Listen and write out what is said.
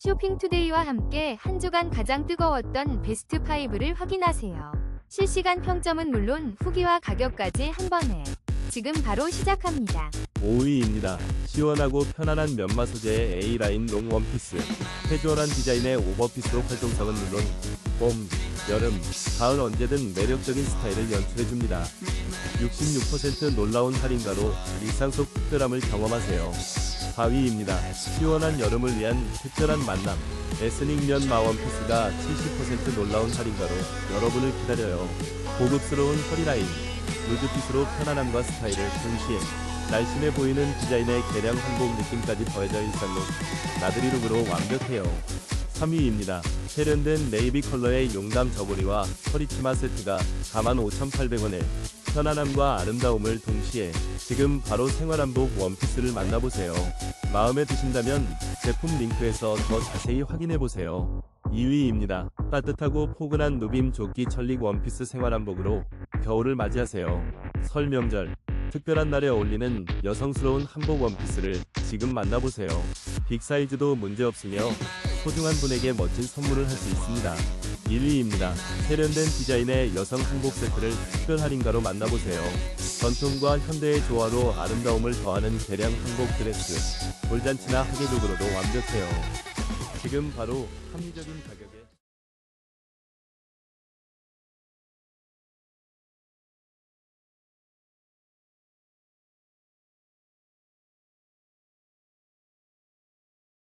쇼핑투데이와 함께 한 주간 가장 뜨거웠던 베스트 5를 확인하세요. 실시간 평점은 물론 후기와 가격까지 한 번에 지금 바로 시작합니다. 5위입니다. 시원하고 편안한 면마 소재의 A라인 롱 원피스. 캐주얼한 디자인의 오버피스로 활동성은 물론 봄, 여름, 가을 언제든 매력적인 스타일을 연출해줍니다. 66% 놀라운 할인가로 일상 속 특별함을 경험하세요. 4위입니다. 시원한 여름을 위한 특별한 만남. 에스닉 면 마원피스가 70% 놀라운 할인가로 여러분을 기다려요. 고급스러운 허리라인, 루즈핏으로 편안함과 스타일을 동시에 날씬해 보이는 디자인의 개량 한복 느낌까지 더해져 일상룩 나들이 룩으로 완벽해요. 3위입니다. 세련된 네이비 컬러의 용담 저고리와 허리치마 세트가 45,800원에 편안함과 아름다움을 동시에 지금 바로 생활한복 원피스를 만나보세요. 마음에 드신다면 제품 링크에서 더 자세히 확인해보세요. 2위입니다. 따뜻하고 포근한 누빔 조끼 천릭 원피스 생활한복으로 겨울을 맞이하세요. 설 명절, 특별한 날에 어울리는 여성스러운 한복 원피스를 지금 만나보세요. 빅 사이즈도 문제없으며 소중한 분에게 멋진 선물을 할 수 있습니다. 1위입니다. 세련된 디자인의 여성 한복 세트를 특별 할인가로 만나보세요. 전통과 현대의 조화로 아름다움을 더하는 개량 한복 드레스, 돌잔치나 하계룩으로도 완벽해요. 지금 바로 합리적인 가격